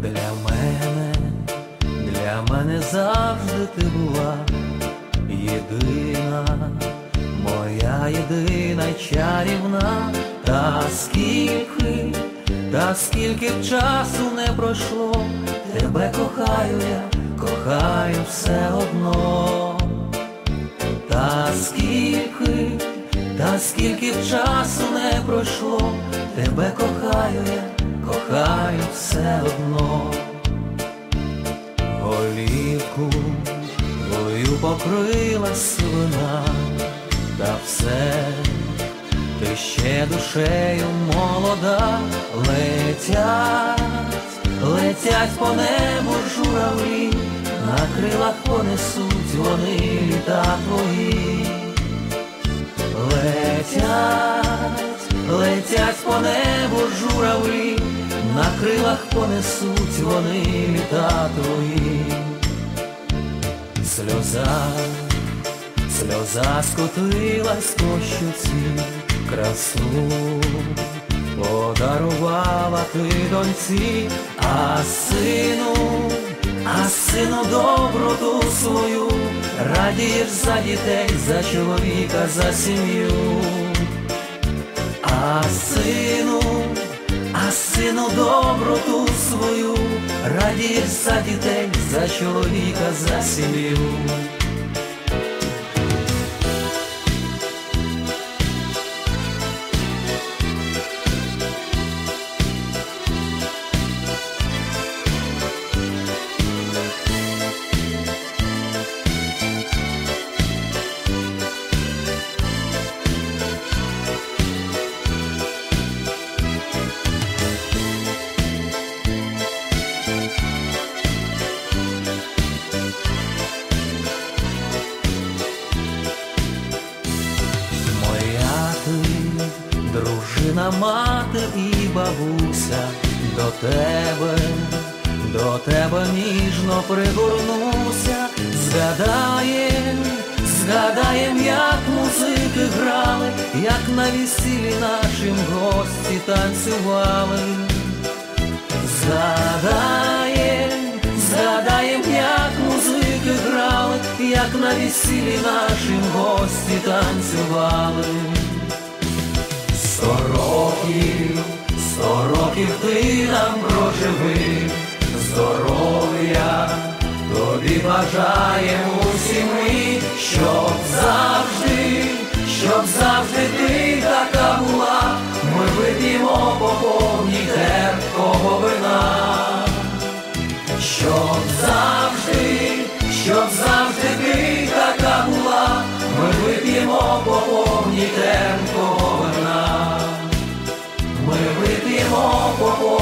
Для мене, для мене завжди ти була єдина, моя єдина чарівна, та скільки, та скільки часу не пройшло, тебе кохаю я, кохаю все одно, скільки б часу не пройшло, тебе кохаю я, кохаю все одно. Голівку твою покрила сивина, та все, ти ще душею молода, летять, летять по небу журавлі, на крилах понесуть вони літа твої. Летять, летять по небу журавлі, на крилах понесуть вони літа твої. Сльоза, сльоза скотилась по щоці, красу подарувала ти доньці, а сину, а сину доброту свою, радієш за дітей, за чоловіка, за сім'ю, а сину, а сину доброту свою, радієш за дітей, за чоловіка, за сім'ю. Дружина, мати і бабуся, до тебе, до тебе ніжно пригорнуся, згадаєм, згадаєм, як музики грали, як на весіллі нашим гості танцювали. Згадаєм, згадаєм, як музики грали, як на весіллі нашим гості танцювали. Років ти нам проживи, здоров'я тобі бажаємо усі ми, щоб завжди, щоб завжди ти така була, ми вип'ємо по повній терпкого вина. Щоб завжди, щоб завжди ти така була, ми вип'ємо по повній терпкого oh more.